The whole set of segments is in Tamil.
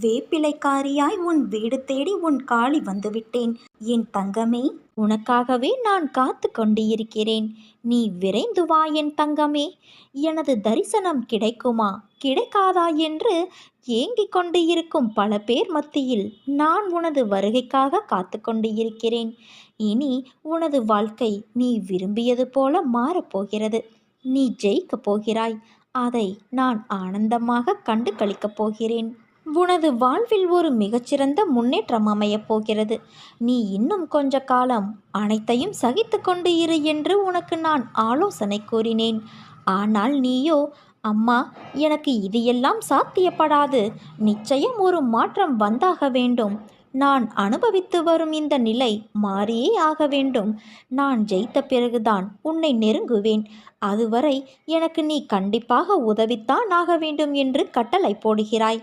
வேப்பிலைக்காரியாய் உன் வீடு தேடி உன் காளி வந்துவிட்டேன். என் தங்கமே உனக்காகவே நான் காத்து கொண்டிருக்கிறேன். நீ விரைந்து வா என் தங்கமே. எனது தரிசனம் கிடைக்குமா? கிடைக்காதா என்று ஏங்கிக் கொண்டு இருக்கும் பல பேர் மத்தியில் நான் உனது வருகைக்காக காத்து கொண்டு இருக்கிறேன் இனி உனது வாழ்க்கை நீ விரும்பியது போல மாறப்போகிறது நீ ஜெயிக்கப் போகிறாய். அதை நான் ஆனந்தமாக கண்டு கழிக்கப் போகிறேன். உனது வாழ்வில் ஒரு மிகச்சிறந்த முன்னேற்றம் அமையப் போகிறது. நீ இன்னும் கொஞ்ச காலம் அனைத்தையும் சகித்து கொண்டு இரு என்று உனக்கு நான் ஆலோசனை கூறினேன். ஆனால் நீயோ அம்மா எனக்கு இது எல்லாம் சாத்தியப்படாது. நிச்சயம் ஒரு மாற்றம் வந்தாக வேண்டும். நான் அனுபவித்து வரும் இந்த நிலை மாறியே ஆக வேண்டும். நான் ஜெயித்த பிறகுதான் உன்னை நெருங்குவேன். அதுவரை எனக்கு நீ கண்டிப்பாக உதவித்தான் ஆக வேண்டும் என்று கட்டளை போடுகிறாய்.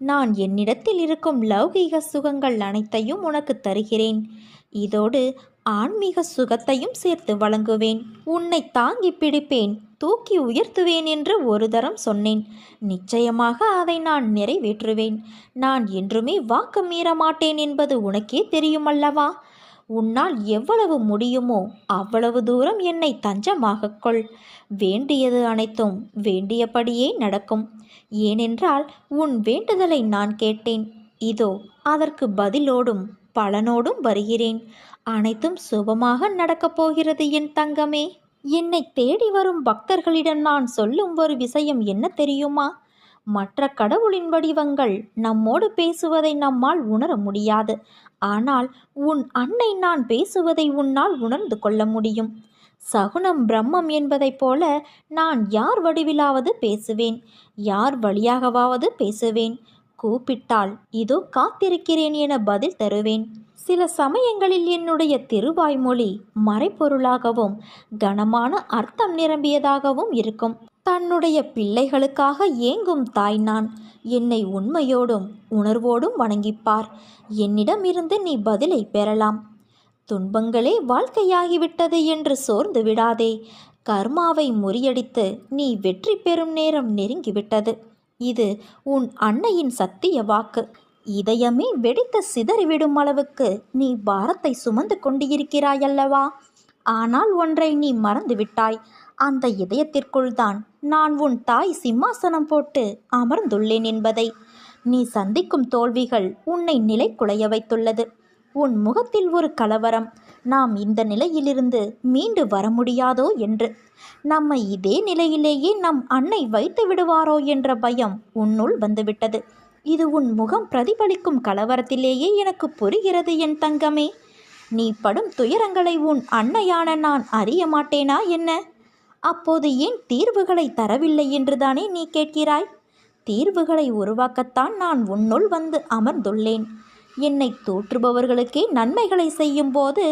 நான் என்னிடத்தில் இருக்கும் லௌகீக சுகங்கள் அனைத்தையும் உனக்கு தருகிறேன். இதோடு ஆன்மீக சுகத்தையும் சேர்த்து வழங்குவேன். உன்னை தாங்கி பிடிப்பேன். தூக்கி உயர்த்துவேன் என்று ஒரு தரம் சொன்னேன். நிச்சயமாக அதை நான் நிறைவேற்றுவேன். நான் என்றுமே வாக்கு மீற மாட்டேன் என்பது உனக்கே தெரியுமல்லவா உன்னால் எவ்வளவு முடியுமோ அவ்வளவு தூரம் என்னை தஞ்சமாகக் கொள் வேண்டியது அனைத்தும் வேண்டியபடியே நடக்கும். ஏனென்றால் உன் வேண்டுதலை நான் கேட்டேன். இதோ அதற்கு பதிலோடும் பலனோடும் வருகிறேன். அனைத்தும் சுபமாக நடக்கப் போகிறது என் தங்கமே. என்னை தேடி வரும் பக்தர்களிடம் நான் சொல்லும் ஒரு விஷயம் என்ன தெரியுமா? மற்ற கடவுளின் வடிவங்கள் நம்மோடு பேசுவதை நம்மால் உணர முடியாது. ஆனால் உன் அன்னை நான் பேசுவதை உன்னால் உணர்ந்து கொள்ள முடியும். சகுனம் பிரம்மம் என்பதைப் போல நான் யார் வடிவிலாவது பேசுவேன் யார் வழியாகவாவது பேசுவேன். கூப்பிட்டால் இதோ காத்திருக்கிறேன் என பதில் தருவேன். சில சமயங்களில் என்னுடைய திருவாய்மொழி மறைப்பொருளாகவும் கனமான அர்த்தம் நிரம்பியதாகவும் இருக்கும். தன்னுடைய பிள்ளைகளுக்காக ஏங்கும் தாய் நான் என்னை உண்மையோடும் உணர்வோடும் வணங்கிப்பார். என்னிடமிருந்து நீ பதிலை பெறலாம். துன்பங்களே வாழ்க்கையாகிவிட்டது என்று சோர்ந்து விடாதே. கர்மாவை முறியடித்து நீ வெற்றி பெறும் நேரம் நெருங்கிவிட்டது. இது உன் அன்னையின் சத்திய வாக்கு. இதயமே வெடித்து சிதறிவிடும் அளவுக்கு நீ பாரத்தை சுமந்து கொண்டிருக்கிறாயல்லவா? ஆனால் ஒன்றை நீ மறந்துவிட்டாய். அந்த இதயத்திற்குள் தான் நான் உன் தாய் சிம்மாசனம் போட்டு அமர்ந்துள்ளேன் என்பதை. நீ சந்திக்கும் தோல்விகள் உன்னை நிலை குலைய வைத்துள்ளது. உன் முகத்தில் ஒரு கலவரம். நாம் இந்த நிலையிலிருந்து மீண்டு வர முடியாதோ என்று. நம்மை இதே நிலையிலேயே நம் அன்னை வைத்து விடுவாரோ என்ற பயம் உன்னுள் வந்துவிட்டது. இது உன் முகம் பிரதிபலிக்கும் கலவரத்திலேயே எனக்கு புரிகிறது என் தங்கமே. நீ படும் துயரங்களை உன் அன்னையான நான் அறிய மாட்டேனா என்ன? அப்போது ஏன் தீர்வுகளை தரவில்லை என்றுதானே நீ கேட்கிறாய்? தீர்வுகளை உருவாக்கத்தான் நான் உன்னுள் வந்து அமர்ந்துள்ளேன். என்னை தூற்றுபவர்களுக்கே நன்மைகளை செய்யும்போது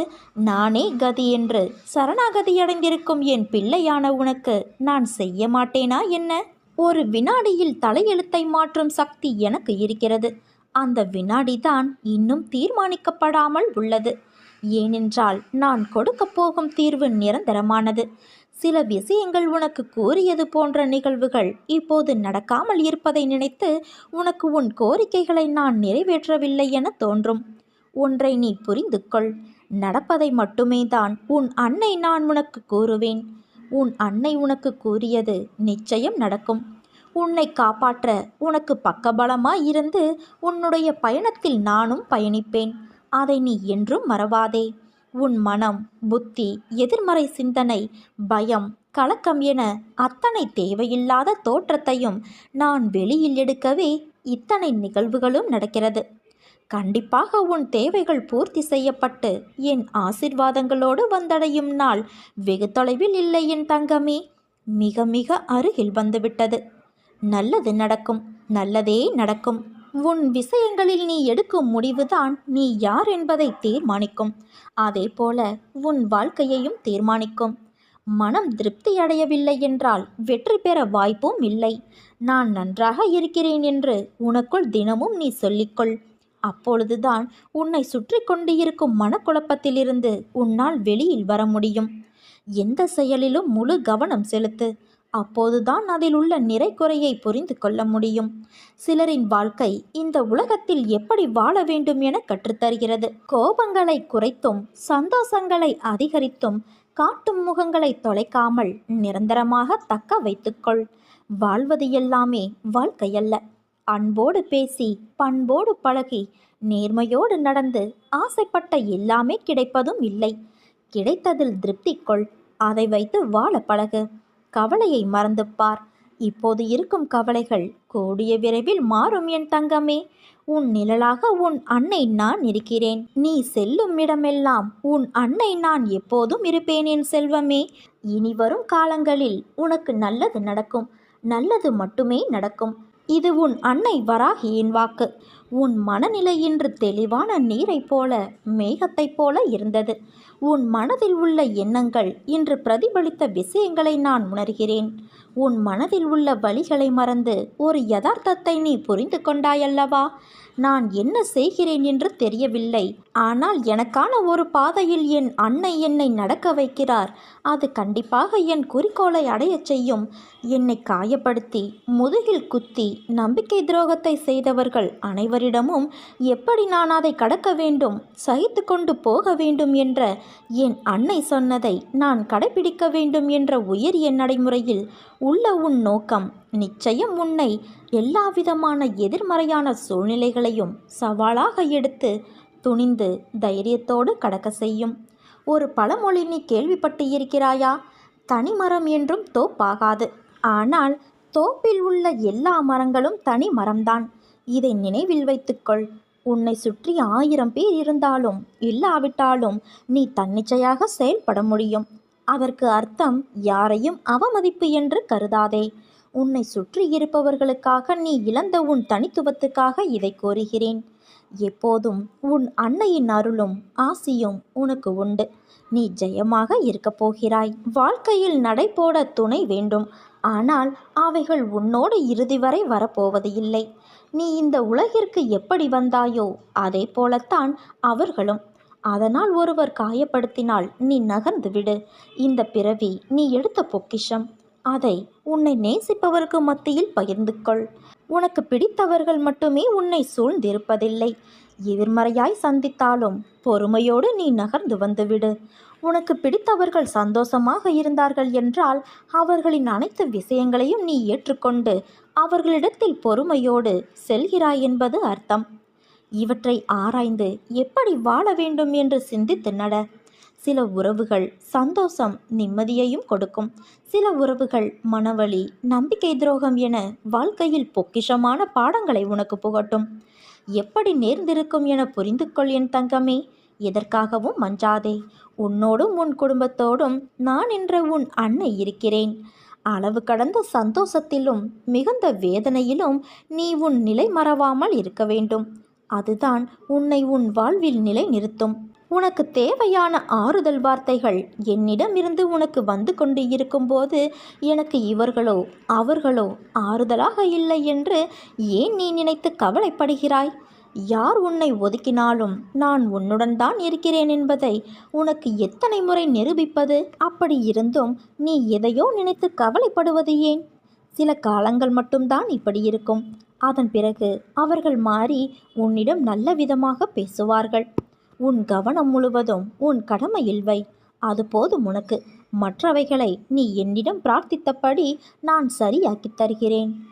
நானே கதி என்று சரணாகதியடைந்திருக்கும் என் பிள்ளையான உனக்கு நான் செய்ய மாட்டேனா என்ன? ஒரு வினாடியில் தலையெழுத்தை மாற்றும் சக்தி எனக்கு இருக்கிறது. அந்த வினாடிதான் இன்னும் தீர்மானிக்கப்படாமல் உள்ளது. ஏனென்றால் நான் கொடுக்கப் போகும் தீர்வு நிரந்தரமானது. சில விஷயங்கள் உனக்கு கூறியது போன்ற நிகழ்வுகள் இப்போது நடக்காமல் இருப்பதை நினைத்து உனக்கு உன் கோரிக்கைகளை நான் நிறைவேற்றவில்லை என தோன்றும். ஒன்றை நீ புரிந்து கொள் நடப்பதை மட்டுமே தான் உன் அன்னை நான் உனக்கு கூறுவேன். உன் அன்னை உனக்கு கூறியது நிச்சயம் நடக்கும். உன்னை காப்பாற்ற உனக்கு பக்கபலமாய் இருந்து உன்னுடைய பயணத்தில் நானும் பயணிப்பேன். அதை நீ என்றும் மறவாதே. உன் மனம் புத்தி எதிர்மறை சிந்தனை பயம் கலக்கம் என அத்தனை தேவையில்லாத தோற்றத்தையும் நான் வெளியில் எடுக்கவே இத்தனை நிகழ்வுகளும் நடக்கிறது. கண்டிப்பாக உன் தேவைகள் பூர்த்தி செய்யப்பட்டு என் ஆசிர்வாதங்களோடு வந்தடையும் நாள் வெகு தொலைவில் இல்லை என் தங்கமே. மிக மிக அருகில் வந்துவிட்டது. நல்லது நடக்கும் நல்லதே நடக்கும். உன் விஷயங்களில் நீ எடுக்கும் முடிவுதான் நீ யார் என்பதை தீர்மானிக்கும். அதே போல உன் வாழ்க்கையையும் தீர்மானிக்கும். மனம் திருப்தி அடையவில்லை என்றால் வெற்றி பெற வாய்ப்பும் இல்லை. நான் நன்றாக இருக்கிறேன் என்று உனக்குள் தினமும் நீ சொல்லிக்கொள். அப்பொழுதுதான் உன்னை சுற்றி கொண்டு இருக்கும் மனக்குழப்பத்திலிருந்து உன்னால் வெளியில் வர முடியும். எந்த செயலிலும் முழு கவனம் செலுத்து. அப்போதுதான் அதில் உள்ள நிறைக்குறையை புரிந்து கொள்ள முடியும். சிலரின் வாழ்க்கை இந்த உலகத்தில் எப்படி வாழ வேண்டும் என கற்றுத்தருகிறது. கோபங்களை குறைத்தும் சந்தோஷங்களை அதிகரித்தும் காட்டும் முகங்களை தொலைக்காமல் நிரந்தரமாக தக்க வைத்துக்கொள். வாழ்வது எல்லாமே வாழ்க்கையல்ல. அன்போடு பேசி பண்போடு பழகி நேர்மையோடு நடந்து ஆசைப்பட்ட எல்லாமே கிடைப்பதும் இல்லை. கிடைத்ததில் திருப்தி கொள். அதை வைத்து வாழ பழகு. கவலையை மறந்து பார் இப்போது இருக்கும் கவலைகள் கூடிய விரைவில் மாறும் என் தங்கமே. உன் நிழலாக உன் அன்னை நான் இருக்கிறேன். நீ செல்லும் இடமெல்லாம் உன் அன்னை நான் எப்போதும் இருப்பேன் என் செல்வமே. இனி வரும் காலங்களில் உனக்கு நல்லது நடக்கும். நல்லது மட்டுமே நடக்கும். இது உன் அன்னை வராகியின் வாக்கு. உன் மனநிலை இன்று தெளிவான நீரைப் போல மேகத்தைப் போல இருந்தது. உன் மனதில் உள்ள எண்ணங்கள் இன்று பிரதிபலித்த விஷயங்களை நான் உணர்கிறேன். உன் மனதில் உள்ள வழிகளை மறந்து ஒரு யதார்த்தத்தை நீ புரிந்து கொண்டாயல்லவா? நான் என்ன செய்கிறேன் என்று தெரியவில்லை. ஆனால் எனக்கான ஒரு பாதையில் என் அன்னை என்னை நடக்க வைக்கிறார். அது கண்டிப்பாக என் குறிக்கோளை அடையச் செய்யும். என்னை காயப்படுத்தி முதுகில் குத்தி நம்பிக்கை துரோகத்தை செய்தவர்கள் அனைவரிடமும் எப்படி நான் அதை கடக்க வேண்டும் சகித்து கொண்டு போக வேண்டும் என்ற என் அன்னை சொன்னதை நான் கடைபிடிக்க வேண்டும் என்ற உயரிய நடைமுறையில் உள்ள உன் நோக்கம் நிச்சயம் உன்னை எல்லாவிதமான எதிர்மறையான சூழ்நிலைகளையும் சவாலாக எடுத்து துணிந்து தைரியத்தோடு கடக்க செய்யும். ஒரு பழமொழி நீ கேள்விப்பட்டு இருக்கிறாயா? தனிமரம் என்றும் தோப்பாகாது. ஆனால் தோப்பில் உள்ள எல்லா மரங்களும் தனி மரம்தான். இதை நினைவில் வைத்துக்கொள். உன்னை சுற்றி ஆயிரம் பேர் இருந்தாலும் இல்லாவிட்டாலும் நீ தன்னிச்சையாக செயல்பட முடியும். அதற்கு அர்த்தம் யாரையும் அவமதிப்பு என்று கருதாதே. உன்னை சுற்றி இருப்பவர்களுக்காக நீ இழந்த உன் தனித்துவத்துக்காக இதை கோருகிறேன். எப்போதும் உன் அன்னையின் அருளும் ஆசியும் உனக்கு உண்டு. நீ ஜெயமாக இருக்கப் போகிறாய். வாழ்க்கையில் நடைபோட துணை வேண்டும். ஆனால் அவைகள் உன்னோடு இறுதி வரை வரப்போவது இல்லை. நீ இந்த உலகிற்கு எப்படி வந்தாயோ அதே போலத்தான் அவர்களும். அதனால் ஒருவர் காயப்படுத்தினால் நீ நகர்ந்து விடு. இந்த பிறவி நீ எடுத்த பொக்கிஷம். அதை உன்னை நேசிப்பவருக்கு மத்தியில் பகிர்ந்து கொள் உனக்கு பிடித்தவர்கள் மட்டுமே உன்னை சூழ்ந்திருப்பதில்லை. எதிர்மறையாய் சந்தித்தாலும் பொறுமையோடு நீ நகர்ந்து வந்துவிடு. உனக்கு பிடித்தவர்கள் சந்தோஷமாக இருந்தார்கள் என்றால் அவர்களின் அனைத்து விஷயங்களையும் நீ ஏற்றுக்கொண்டு அவர்களிடத்தில் பொறுமையோடு செல்கிறாய் என்பது அர்த்தம். இவற்றை ஆராய்ந்து எப்படி வாழ வேண்டும் என்று சிந்தித்து நட. சில உறவுகள் சந்தோஷம் நிம்மதியையும் கொடுக்கும். சில உறவுகள் மனவழி நம்பிக்கை துரோகம் என வாழ்க்கையில் பொக்கிஷமான பாடங்களை உனக்கு புகட்டும். எப்படி நேர்ந்திருக்கும் என புரிந்து கொள் என் தங்கமே. எதற்காகவும் மஞ்சாதே உன்னோடும் உன் குடும்பத்தோடும் நான் என்ற உன் அன்னை இருக்கிறேன். அளவு கடந்த சந்தோஷத்திலும் மிகுந்த வேதனையிலும் நீ உன் நிலை மறவாமல் இருக்க வேண்டும். அதுதான் உன்னை உன் வாழ்வில் நிலை நிறுத்தும் உனக்கு தேவையான ஆறுதல் வார்த்தைகள் என்னிடமிருந்து உனக்கு வந்து கொண்டு இருக்கும்போது எனக்கு இவர்களோ அவர்களோ ஆறுதலாக இல்லை என்று ஏன் நீ நினைத்து கவலைப்படுகிறாய்? யார் உன்னை ஒதுக்கினாலும் நான் உன்னுடன் தான் இருக்கிறேன் என்பதை உனக்கு எத்தனை முறை நிரூபிப்பது? அப்படி இருந்தும் நீ எதையோ நினைத்து கவலைப்படுவது ஏன்? சில காலங்கள் மட்டும்தான் இப்படி இருக்கும். அதன் பிறகு அவர்கள் மாறி உன்னிடம் நல்ல விதமாக பேசுவார்கள். உன் கவனம் முழுவதும் உன் கடமையில் வை. அது போதும் உனக்கு. மற்றவைகளை நீ என்னிடம் பிரார்த்தித்தபடி நான் சரியாக்கித் தருகிறேன்.